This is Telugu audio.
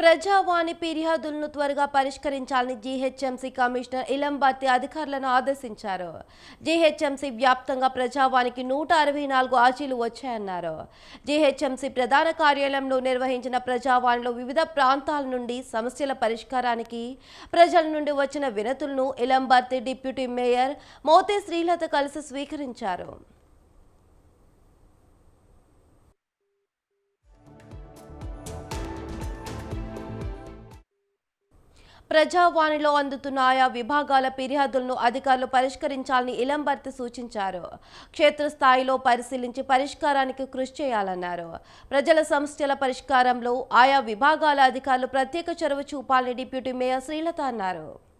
ప్రజావాణి ఫిర్యాదులను త్వరగా పరిష్కరించాలని జీహెచ్ఎంసీ కమిషనర్ ఇలంబర్తి అధికారులను ఆదేశించారు. జీహెచ్ఎంసీ వ్యాప్తంగా ప్రజావానికి నూట అరవై నాలుగు ఆర్జీలు వచ్చాయన్నారు. జీహెచ్ఎంసీ ప్రధాన కార్యాలయంలో నిర్వహించిన ప్రజావాణిలో వివిధ ప్రాంతాల నుండి సమస్యల పరిష్కారానికి ప్రజల నుండి వచ్చిన వినతులను ఇలంబర్తి డిప్యూటీ మేయర్ మోతే శ్రీలత కలిసి స్వీకరించారు. ప్రజావాణిలో అందుతున్న ఆయా విభాగాల ఫిర్యాదులను అధికారులు పరిష్కరించాలని ఇలంబర్తి సూచించారు. క్షేత్రస్థాయిలో పరిశీలించి పరిష్కారానికి కృషి చేయాలన్నారు. ప్రజల సమస్యల పరిష్కారంలో ఆయా విభాగాల అధికారులు ప్రత్యేక చొరవ చూపాలని డిప్యూటీ మేయర్ శ్రీలత అన్నారు.